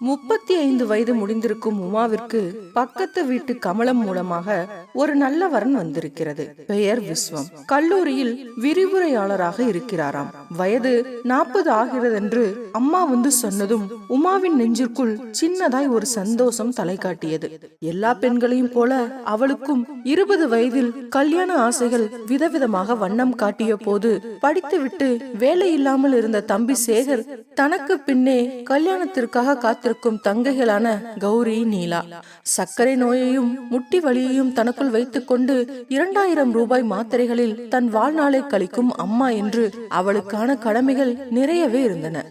முப்பத்தி ஐந்து வயது முடிந்திருக்கும் உமாவிற்கு பக்கத்து வீட்டு கமலம் மூலமாக ஒரு நல்ல வரன் வந்திருக்கிறது. பெயர் விஸ்வம். கல்லூரியில் விரிவுரையாளராக இருக்கிறாராம். வயது நாற்பது ஆகிறது என்று அம்மா வந்து சொன்னதும் உமாவின் நெஞ்சிற்குள் சின்னதாய் ஒரு சந்தோஷம் தலை காட்டியது. எல்லா பெண்களையும் போல அவளுக்கும் இருபது வயதில் கல்யாண ஆசைகள் விதவிதமாக வண்ணம் காட்டிய போது படித்துவிட்டு வேலை இல்லாமல் இருந்த தம்பி சேகர் தனக்கு பின்னே கல்யாணத்திற்காக காத்து காத்திருக்கும் தங்கைகளான கௌரி நீலா. சர்க்கரை நோயையும் முட்டி வலியையும் தனக்குள் வைத்துக்கொண்டு இரண்டாயிரம் ரூபாய் மாத்திரைகளில் தன் வாழ்நாளை கழிக்கும் அம்மா என்று அவளுக்கான கடமைகள் நிறையவே இருந்தன.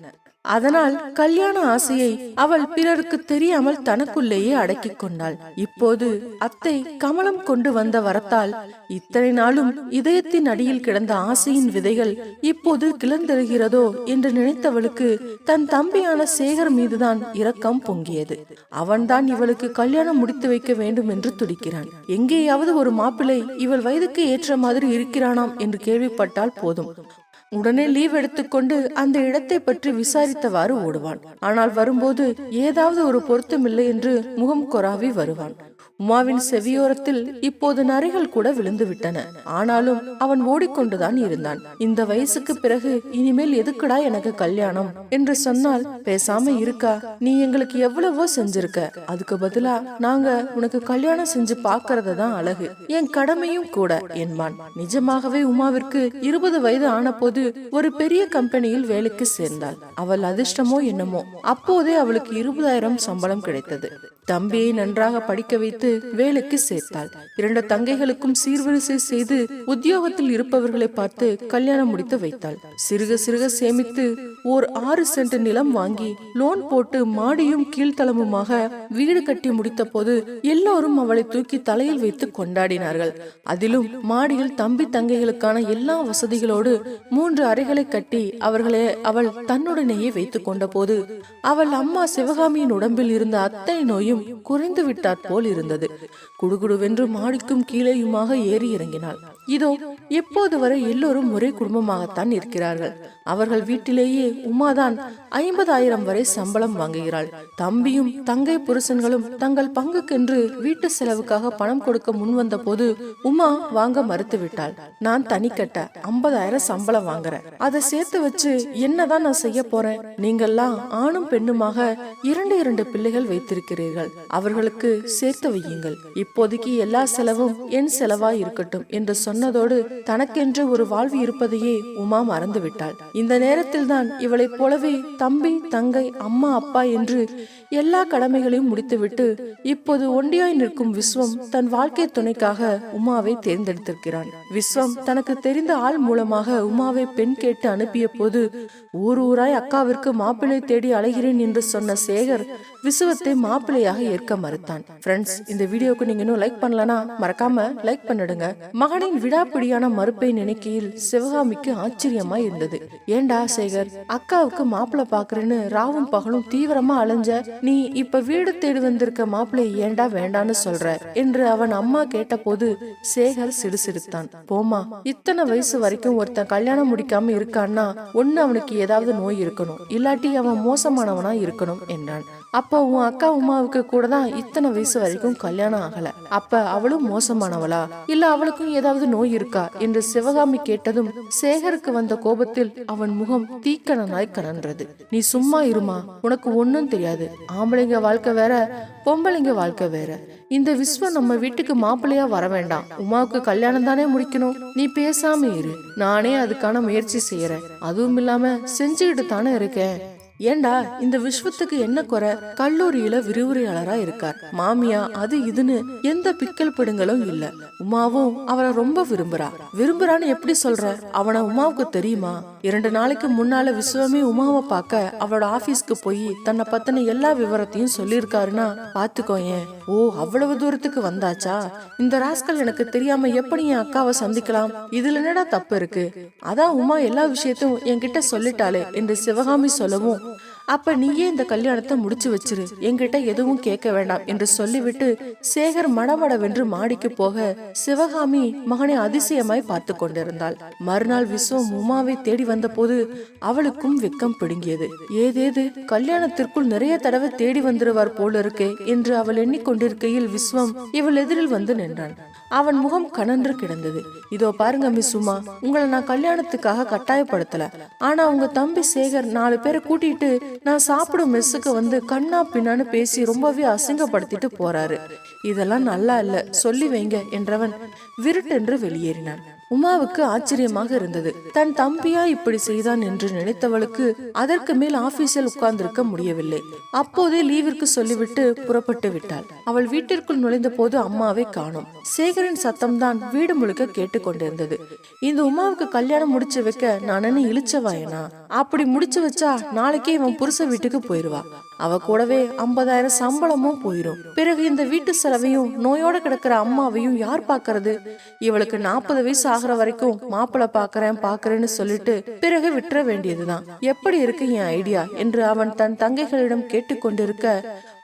அதனால் கல்யாண ஆசையை அவள் பிறருக்கு தெரியாமல் தனக்குள்ளேயே அடக்கிக் கொண்டாள். இப்போது அத்தை கமலம் கொண்டு வந்த வரத்தால் இத்தனை நாளும் இதயத்தின் அடியில் கிடந்த ஆசையின் விதைகள் இப்போது கிளர்ந்தெழுகிறதோ என்று நினைத்தவளுக்கு தன் தம்பியான சேகர் மீதுதான் இரக்கம் பொங்கியது. அவன்தான் இவளுக்கு கல்யாணம் முடித்து வைக்க வேண்டும் என்று துடிக்கிறான். எங்கேயாவது ஒரு மாப்பிள்ளை இவள் வயதுக்கு ஏற்ற மாதிரி இருக்கிறானாம் என்று கேள்விப்பட்டால் போதும். உடனே லீவ் எடுத்துக்கொண்டு அந்த இடத்தை பற்றி விசாரித்தவாறு ஓடுவான். ஆனால் வரும்போது ஏதாவது ஒரு பொருத்தமில்லை என்று முகம் கொராவி வருவான். உமாவின் செவியோரத்தில் இப்போது நரைகள் கூட விழுந்து விட்டன ஆனாலும் அவன் ஓடிக்கொண்டுதான் இருந்தான். இந்த வயசுக்கு பிறகு இனிமேல் எதுக்குடா எனக்கு கல்யாணம்? என்று சொன்னால் பேசாம இருக்கா? நீ எங்களுக்கு எவ்வளவோ செஞ்சிருக்க. அதுக்கு பதிலா நாங்க உனக்கு கல்யாணம் செஞ்சு பாக்குறது தான் அழகு. என் கடமையும் கூட என்பான். நிஜமாகவே உமாவிற்கு இருபது வயது ஆன போது ஒரு பெரிய கம்பெனியில் வேலைக்கு சேர்ந்தாள். அவள் அதிர்ஷ்டமோ என்னமோ அப்போதே அவளுக்கு இருபதாயிரம் சம்பளம் கிடைத்தது. தம்பியை நன்றாக படிக்க வைத்து வேலைக்கு சேர்த்தாள். இரண்டு தங்கைகளுக்கும் சீர்வரிசை செய்து உத்தியோகத்தில் இருப்பவர்களை பார்த்து கல்யாணம் முடித்து வைத்தாள். சிறுக சிறுக சேமித்து ஓர் ஆறு சென்ட் நிலம் வாங்கி லோன் போட்டு மாடியும் கீழ்த்தளமுமாக வீடு கட்டி முடித்த போது எல்லோரும் அவளை தூக்கி தலையில் வைத்து கொண்டாடினார்கள். அதிலும் மாடியில் தம்பி தங்கைகளுக்கான எல்லா வசதிகளோடு மூன்று அறைகளை கட்டி அவர்களை அவள் தன்னுடனேயே வைத்துக் கொண்ட போது அவள் அம்மா சிவகாமியின் உடம்பில் இருந்த அத்தனை நோயும் குறைந்து விட்டாற் போல் இருந்தது. குடுகுடுவென்று மாடிக்கும் கீழேயுமாக ஏறி இறங்கினாள். இதோ எப்போது வரை எல்லோரும் ஒரே குடும்பமாகத்தான் இருக்கிறார்கள்? அவர்கள் வீட்டிலேயே உமாதான் ஐம்பதாயிரம் வரை சம்பளம் வாங்குகிறாள். தம்பியும் தங்கை புருஷன்களும் தங்கள் பங்குக்கென்று வீட்டு செலவுக்காக பணம் கொடுக்க முன்வந்த போது உமா வாங்க மறுத்துவிட்டாள். நான் தனிக்கட்ட ஐம்பதாயிரம் சம்பளம் வாங்குறேன். அதை சேர்த்து வச்சு என்னதான் நான் செய்ய போறேன்? நீங்கள்லாம் ஆணும் பெண்ணுமாக இரண்டு இரண்டு பிள்ளைகள் வைத்திருக்கிறீர்கள். அவர்களுக்கு சேர்த்து வையுங்கள். இப்போதைக்கு எல்லா செலவும் என் செலவா இருக்கட்டும் என்று சொன்னதோடு தனக்கென்று ஒரு வாழ்வு இருப்பதையே உமா மறந்துவிட்டாள். இந்த நேரத்தில் தான் இவளைப் போலவே தம்பி தங்கை அம்மா அப்பா என்று எல்லா கடமைகளையும் முடித்துவிட்டு இப்போது ஒண்டியாய் நிற்கும் விஸ்வம் தன் வாழ்க்கை துணைக்காக உமாவை தேர்ந்தெடுத்திருக்கிறான். விஸ்வம் தனக்கு தெரிந்த ஆள் மூலமாக உமாவை பெண் கேட்டு அனுப்பிய போது ஊர் ஊராய் அக்காவிற்கு மாப்பிள்ளை தேடி அலைகிறேன் என்று சொன்ன சேகர் விசுவத்தை மாப்பிள்ளையாக ஏற்க மறுத்தான். ஃப்ரெண்ட்ஸ் இந்த வீடியோக்கு நீங்க இன்னும் லைக் பண்ணலனா மறக்காம லைக் பண்ணிடுங்க. மகனின் விடாப்பிடியான மறுப்பை நினைக்கையில் சிவகாமிக்கு ஆச்சரியமா இருந்தது. ஏண்டா சேகர் அக்காவுக்கு மாப்பிள்ள பாக்குறேன்னு ராவும் பகலும் தீவிரமா அலைஞ்ச நீ இப்ப வீடு தேடி வந்திருக்க மாப்பிள்ளை ஏண்டா வேண்டான்னு சொல்ற? என்று அவன் அம்மா கேட்டபோது சேகர் சிடுசிடுத்தான் போமா இத்தனை வயசு வரைக்கும் ஒருத்தன் கல்யாணம் முடிக்காம இருக்கான்னா ஒண்ணு அவனுக்கு ஏதாவது நோய் இருக்கணும். இல்லாட்டி அவன் மோசமானவனா இருக்கணும் என்றான். அப்போ உன் அக்கா உமாவுக்கு கூட தான் இத்தனை வயசு வரைக்கும் கல்யாணம் ஆகல. அப்ப அவளும் மோசமானவளா? இல்ல அவளுக்கும் ஏதாவது நோய் இருக்கா? என்று சிவகாமி கேட்டதும் சேகருக்கு வந்த கோபத்தில் அவன் முகம் தீக்கணனாய் கனன்றது. நீ சும்மா இருமா? உனக்கு ஒன்னும் தெரியாது. ஆம்பளைங்க வாழ்க்கை வேற பொம்பளைங்க வாழ்க்கை வேற. இந்த விஸ்வம் நம்ம வீட்டுக்கு மாப்பிள்ளையா வர வேண்டாம். உமாவுக்கு கல்யாணம் தானே முடிக்கணும்? நீ பேசாம இரு. நானே அதுக்கான முயற்சி செய்யறேன். அதுவும் இல்லாம செஞ்சுக்கிட்டு தானே இருக்கேன். ஏண்டா இந்த விஸ்வத்துக்கு என்ன குறை? கல்லூரியில விரிவுரையாளரா இருக்கார். மாமியா அது இதுன்னு எந்த பிக்கல் பிடுங்களும் இல்ல. உமாவும் அவரை ரொம்ப விரும்புறா. விரும்புறான்னு எப்படி சொல்ற? அவன உமாவுக்கு தெரியுமா? இரண்டு நாளைக்கு முன்னால விஸ்வமே உமாவை பார்க்க அவளோட ஆபீஸ்க்கு போய் தன்னை பத்தின எல்லா விவரத்தையும் சொல்லியிருக்காருன்னா பாத்துக்கோயேன் ஓ அவ்வளவு தூரத்துக்கு வந்தாச்சா? இந்த ராஸ்கல் எனக்கு தெரியாம எப்படி என் அக்காவை சந்திக்கலாம்? இதுல என்னடா தப்பு இருக்கு? அதான் உமா எல்லா விஷயத்தையும் என்கிட்ட சொல்லிட்டாளே என்று சிவகாமி சொல்லவும் அப்ப நீயே இந்த கல்யாணத்தை முடிச்சு வச்சிரு. என்கிட்ட எதுவும் கேட்க வேண்டாம் என்று சொல்லிவிட்டு சேகர் மடமடவென்று மாடிக்கு போக சிவகாமி மகனை அதிசயமாய் பார்த்து கொண்டிருந்தாள். மறுநாள் விஸ்வம் உமாவை தேடி வந்தபோது அவளுக்கும் வெக்கம் பிடுங்கியது. ஏதேது கல்யாணத்திற்குள் நிறைய தடவை தேடி வந்துருவார் போல இருக்கே என்று அவள் எண்ணிக்கொண்டிருக்கையில் விஸ்வம் இவள் எதிரில் வந்து நின்றான். அவன் முகம் கனன்று கிடந்தது. இதோ பாருங்க மிஸ் உமா உங்களை நான் கல்யாணத்துக்காக கட்டாயப்படுத்தல. ஆனா உங்க தம்பி சேகர் நாலு பேரை கூட்டிட்டு நான் சாப்பிடும் மெஸ்ஸுக்கு வந்து கண்ணா பின்னான்னு பேசி ரொம்பவே அசிங்கப்படுத்திட்டு போறாரு. இதெல்லாம் நல்லா இல்ல சொல்லி வைங்க என்றவன் விருட்டென்று வெளியேறினான். உமாவுக்கு ஆச்சரியமாக இருந்தது. தன் தம்பியா இப்படி செய்தான் என்று நினைத்தவளுக்கு அதற்கு மேல் ஆபீஸில் உட்கார்ந்திருக்க முடியவில்லை. அப்போதே லீவிற்கு சொல்லிவிட்டு புறப்பட்டு விட்டாள். அவள் வீட்டிற்குள் நுழைந்த போது அம்மாவை காணும். சேகரின் சத்தம்தான் வீடு முழுக்க கேட்டுக்கொண்டிருந்தது இந்த உமாவுக்கு கல்யாணம் முடிச்சு வைக்க நான் என்ன இழிச்சவாயனா அப்படி முடிச்சு வச்சா நாளைக்கே இவன் புருஷ வீட்டுக்கு போயிருவா. அவ கூடவே ஐம்பதாயிரம் சம்பளமும் போயிரும். பிறகு இந்த வீட்டு செலவையும் நோயோட கிடக்கிற அம்மாவையும் யார் பாக்குறது? இவளுக்கு நாற்பது வயசு ஆகுற வரைக்கும் மாப்பிள்ள பாக்குறேன் பாக்குறேன்னு சொல்லிட்டு பிறகு விட்டுற வேண்டியதுதான். எப்படி இருக்கு என் ஐடியா? என்று அவன் தன் தங்கைகளிடம் கேட்டுக்கொண்டிருக்க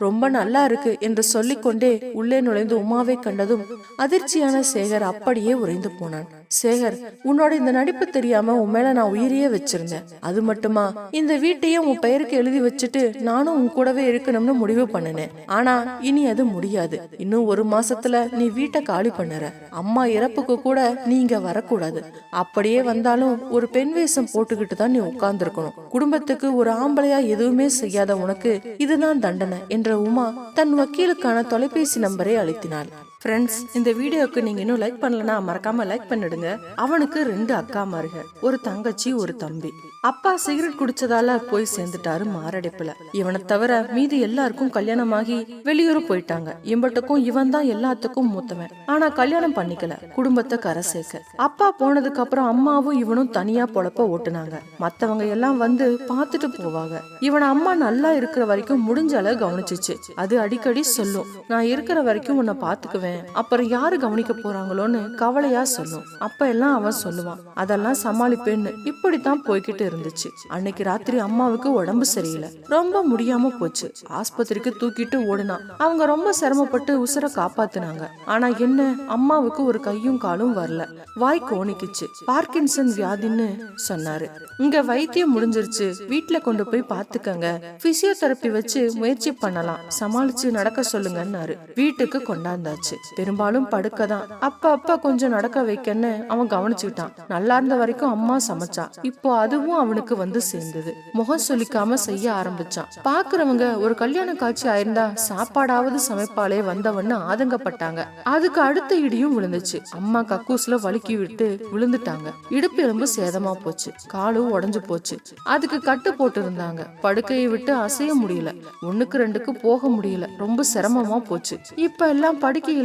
ரொம்ப நல்லா இருக்கு என்று சொல்லிக்கொண்டே உள்ளே நுழைந்து உமாவை கண்டதும் அதிர்ச்சியான சேகர் அப்படியே உறைந்து போனான். சேகர் உன்னோட இந்த நடிப்பு தெரியாம உன் மேல நான் உயிரையே வச்சிருந்தேன். அது மட்டுமா? இந்த வீட்டையே உன் பெயருக்கு எழுதி வச்சுட்டு நானும் உன் கூடவே இருக்கணும்னு முடிவு பண்ணினேன். ஆனா இனி அது முடியாது. இன்னும் ஒரு மாசத்துல நீ வீட்டை காலி பண்ணுற. அம்மா இறப்புக்கு கூட நீங்க வரக்கூடாது. அப்படியே வந்தாலும் ஒரு பெண் வேஷம் போட்டுக்கிட்டு தான் நீ உட்கார்ந்துருக்கணும். குடும்பத்துக்கு ஒரு ஆம்பளையா எதுவுமே செய்யாத உனக்கு இதுதான் தண்டனை என்ற உமா தன் வக்கீலுக்கான தொலைபேசி நம்பரை அழுத்தினாள். ஃப்ரெண்ட்ஸ் இந்த வீடியோக்கு நீங்க இன்னும் லைக் பண்ணலனா மறக்காம லைக் பண்ணிடுங்க. அவனுக்கு ரெண்டு அக்கா மாருக ஒரு தங்கச்சி ஒரு தம்பி. அப்பா சிகரெட் குடிச்சதால போய் சேர்ந்துட்டாரு மாரடைப்புல. இவனை தவிர மீதி எல்லாருக்கும் கல்யாணமாகி வெளியூர் போயிட்டாங்க. இம்பட்டுக்கும் இவன் தான் எல்லாத்துக்கும் மூத்தவன். ஆனா கல்யாணம் பண்ணிக்கல குடும்பத்தை கரை சேர்க்க. அப்பா போனதுக்கு அப்புறம் அம்மாவும் இவனும் தனியா பொழப்ப ஓட்டுனாங்க. மத்தவங்க எல்லாம் வந்து பார்த்துட்டு போவாங்க. இவன் அம்மா நல்லா இருக்கிற வரைக்கும் முடிஞ்ச அளவு கவனிச்சிச்சு. அது அடிக்கடி சொல்லும் நான் இருக்கிற வரைக்கும் உன்னை பாத்துக்குவேன் அப்புறம் யாரு கவனிக்க போறாங்களோன்னு கவலையா சொல்லும். அப்ப எல்லாம் அவன் சொல்லுவான் அதெல்லாம் சமாளிப்பேன்னு. இப்படித்தான் போய்கிட்டு இருந்துச்சு. அன்னைக்கு ராத்திரி அம்மாவுக்கு உடம்பு சரியில்லை. ரொம்ப முடியாம போச்சு. ஆஸ்பத்திரிக்கு தூக்கிட்டு ஓடுனான். அவங்க ரொம்ப சிரமப்பட்டு உசுர காப்பாத்துனாங்க. ஆனா என்ன அம்மாவுக்கு ஒரு கையும் காலும் வரல. வாய் கோணிக்குச்சு. பார்க்கின்சன் வியாதின்னு சொன்னாரு. இங்க வைத்தியம் முடிஞ்சிருச்சு. வீட்டுல கொண்டு போய் பாத்துக்கங்க. பிசியோதெரப்பி வச்சு முயற்சி பண்ணலாம். சமாளிச்சு நடக்க சொல்லுங்கன்னாரு. வீட்டுக்கு கொண்டாந்தாச்சு. பெரும்பாலும் படுக்கதான் அப்ப அப்ப கொஞ்சம் நடக்க வைக்கன்னு அவன் கவனிச்சுக்கிட்டான். நல்லா இருந்த வரைக்கும் அம்மா சமைச்சா. இப்போ அதுவும் அவனுக்கு வந்து சேர்ந்தது. முகம் சொல்லிக்காம செய்ய ஆரம்பிச்சான். பாக்குறவங்க ஒரு கல்யாண காட்சி ஆயிருந்தா சாப்பாடாவது சமைப்பாளே வந்தவன்னு ஆதங்கப்பட்டாங்க. அதுக்கு அடுத்த இடியும் விழுந்துச்சு. அம்மா கக்கூஸ்ல வழுக்கி விட்டு விழுந்துட்டாங்க. இடுப்பெலும்பு சேதமா போச்சு. காலும் உடஞ்சு போச்சு. அதுக்கு கட்டு போட்டு இருந்தாங்க படுக்கையை விட்டு அசைய முடியல. ஒண்ணுக்கு ரெண்டுக்கு போக முடியல. ரொம்ப சிரமமா போச்சு. இப்ப எல்லாம்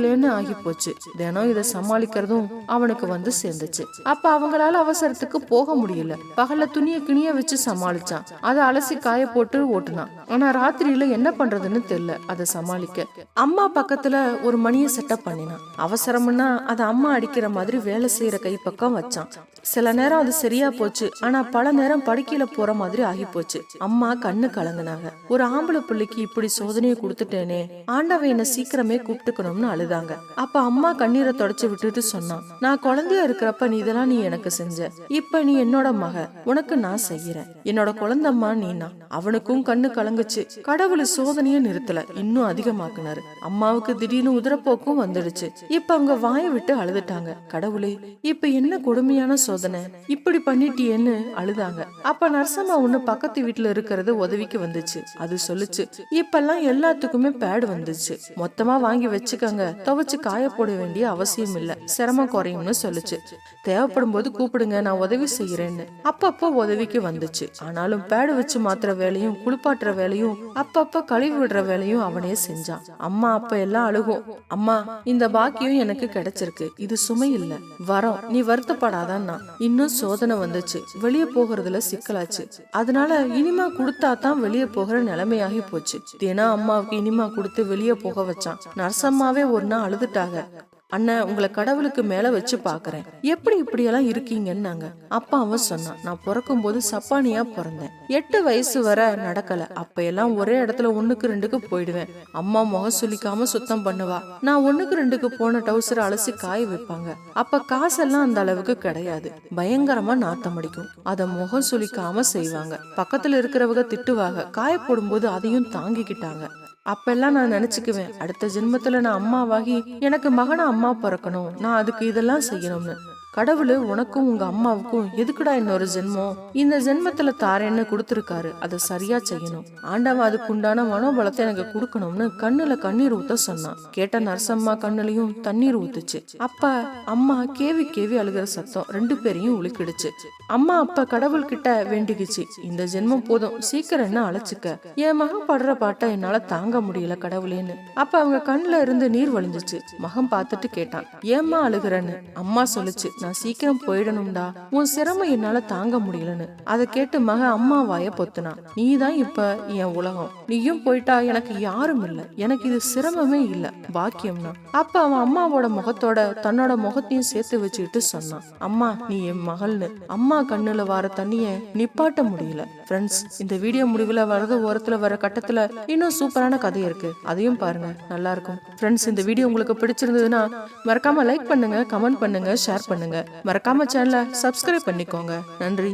படுக்கையிலேன்னு ஆகி போச்சு தினம் இதை சமாளிக்கிறதும் அவனுக்கு வந்து சேர்ந்துச்சு. அப்ப அவங்களால அவசரத்துக்கு போக முடியல. பகல்ல துணிய கிணிய வச்சு சமாளிச்சான். அதை அலசி காய போட்டு ஓட்டுனான். ஆனா ராத்திரியில என்ன பண்றதுன்னு தெரியல. அதை சமாளிக்க. அம்மா பக்கத்துல ஒரு மணியை செட்டப் பண்ணினான். அவசரம்னா அதை அம்மா அடிக்கிற மாதிரி வேலை செய்யற கை பக்கம் வச்சான். சில நேரம் அது சரியா போச்சு. ஆனா பல நேரம் படுக்கையில போற மாதிரி ஆகி போச்சு அம்மா கண்ணு கலங்குனாங்க. ஒரு ஆம்பளை பிள்ளைக்கு இப்படி சோதனையை கொடுத்துட்டேனே. ஆண்டவை என்ன சீக்கிரமே கூப்பிட்டுக்கணும்னு அழுது அழுதாங்க அப்ப அம்மா கண்ணீரை தொடச்சு விட்டுட்டு சொன்னான் நான் குழந்தையா இருக்கிறப்ப நீ இதெல்லாம் நீ எனக்கு செஞ்ச. இப்ப நீ என்னோட மக. உனக்கு நான் செய்யறேன். என்னோட குழந்தம்மா நீனா. அவனுக்கும் கண்ணு கலங்குச்சு. கடவுள் சோதனையை நிறுத்தல. இன்னும் அதிகமாக்குனாரு. அம்மாவுக்கு திடீர்னு உதிரப்போக்கும் வந்துடுச்சு. இப்ப அவங்க வாயை விட்டு அழுதுட்டாங்க. கடவுளே இப்ப என்ன கொடுமையான சோதனை? இப்படி பண்ணிட்டியேன்னு அழுதாங்க. அப்ப நரசம்மா ஒண்ணு பக்கத்து வீட்டுல இருக்கிறது உதவிக்கு வந்துச்சு. அது சொல்லுச்சு இப்பெல்லாம் எல்லாத்துக்குமே பேடு வந்துச்சு. மொத்தமா வாங்கி வச்சுக்கோங்க. துவைச்சு காய போட வேண்டிய அவசியம் இல்ல சிரமம் குறையும்னு சொல்லுச்சு. தேவைப்படும் போது கூப்பிடுங்க நான் உதவி செய்யறேன்னு அப்பப்போ உதவிக்கு வந்துச்சு. ஆனாலும் பேடு வச்சு மாத்துற வேலையும் குளிப்பாட்டுற வேலையும் அப்பப்ப கழுவி விடுற வேலையும் அவனே செஞ்சான். அம்மா அப்ப எல்லாம் அழுகும். அம்மா இந்த பாக்கியம் எனக்கு கிடைச்சிருக்கு. இது சுமை இல்ல. வரோம். நீ வருத்தப்படாதான் இன்னும் சோதனை வந்துச்சு. வெளியே போகிறதுல சிக்கலாச்சு. அதனால இனிமா கொடுத்தா தான் வெளியே போகிற நிலைமையாகி போச்சு. தினம் அம்மாவுக்கு இனிமா கொடுத்து வெளியே போக வச்சான். நர்சம்மாவே ஒரு அண்ணா அழுதுட்டாங்க. அண்ணன் உங்களை கடவுளுக்கு மேல வச்சு பாக்குறேன். எப்படி இப்படியெல்லாம் இருக்கீங்கன்னாங்க. அப்பா அவன் சொன்னான் நான் பிறக்கும் போது சப்பானியா பிறந்தேன். எட்டு வயசு வரை நடக்கல. அப்ப எல்லாம் ஒரே இடத்துல ஒண்ணுக்கு ரெண்டுக்கு போயிடுவேன். அம்மா முகம் சுளிக்காம சுத்தம் பண்ணுவா. நான் ஒண்ணுக்கு ரெண்டுக்கு போன டவுசரை அலசி காய வைப்பாங்க. அப்ப காசெல்லாம் அந்த அளவுக்கு கிடையாது. பயங்கரமா நாத்தம் அடிக்கும். அத முகம் சுளிக்காம செய்வாங்க. பக்கத்துல இருக்கிறவங்க திட்டுவாங்க. காய போடும்போது அதையும் தாங்கிக்கிட்டாங்க. அப்பெல்லாம் நான் நினைச்சுக்குவேன். அடுத்த ஜென்மத்துல நான் அம்மாவாகி எனக்கு மகனை அம்மா பிறக்கணும். நான் அதுக்கு இதெல்லாம் செய்யணும்னு. கடவுள் உனக்கும் உங்க அம்மாவுக்கும் எதுக்குடா இன்னொரு ஜென்மம்? இந்த ஜென்மத்துல தாரேன்னு கொடுத்துருக்காரு. அதை சரியா செய்யணும். ஆண்டவன் அதுக்கு உண்டான மனோபலத்தை எனக்கு கொடுக்கணும்னு கண்ணுல கண்ணீர் ஊத்த சொன்னான். கேட்ட நரசம்மா கண்ணுலயும் தண்ணீர் ஊத்துச்சு. அப்ப அம்மா கேவி கேவி அழுகிற சத்தம் ரெண்டு பேரையும் உலுக்கிடுச்சு. அம்மா அப்ப கடவுள் கிட்ட வேண்டிக்குச்சு. இந்த ஜென்மம் போதும் சீக்கிரம் என்ன அழைச்சுக்க. என் மகன் படுற பாட்டை என்னால தாங்க முடியல கடவுளேன்னு. அப்ப அவங்க கண்ணுல இருந்து நீர் வழிஞ்சிச்சு. மகன் பார்த்துட்டு கேட்டான். ஏம்மா அழுகிறன்னு? அம்மா சொல்லுச்சு நான் சீக்கிரம் போயிடணும்டா. உன் சிரமம் என்னால தாங்க முடியலன்னு. அதை கேட்டு மக அம்மா வாய பொத்துனா நீ தான் இப்ப என் உலகம். நீயும் போயிட்டா எனக்கு யாரும் இல்ல. எனக்கு இது சிரமமே இல்ல. பாக்கியம்னா. அப்ப அவன் அம்மாவோட முகத்தோட தன்னோட முகத்தையும் சேர்த்து வச்சுக்கிட்டு சொன்னான் அம்மா நீ என் மகள்னு. அம்மா கண்ணுல வர தண்ணிய நிப்பாட்ட முடியல. ஃப்ரெண்ட்ஸ் இந்த வீடியோ முடிவுல வரது ஓரத்துல வர கட்டத்துல இன்னும் சூப்பரான கதை இருக்கு. அதையும் பாருங்க. நல்லா இருக்கும். ஃப்ரெண்ட்ஸ் இந்த வீடியோ உங்களுக்கு பிடிச்சிருந்ததுன்னா மறக்காம லைக் பண்ணுங்க கமெண்ட் பண்ணுங்க ஷேர் பண்ணுங்க. மறக்காம சேனலை சப்ஸ்கிரைப் பண்ணிக்கோங்க. நன்றி.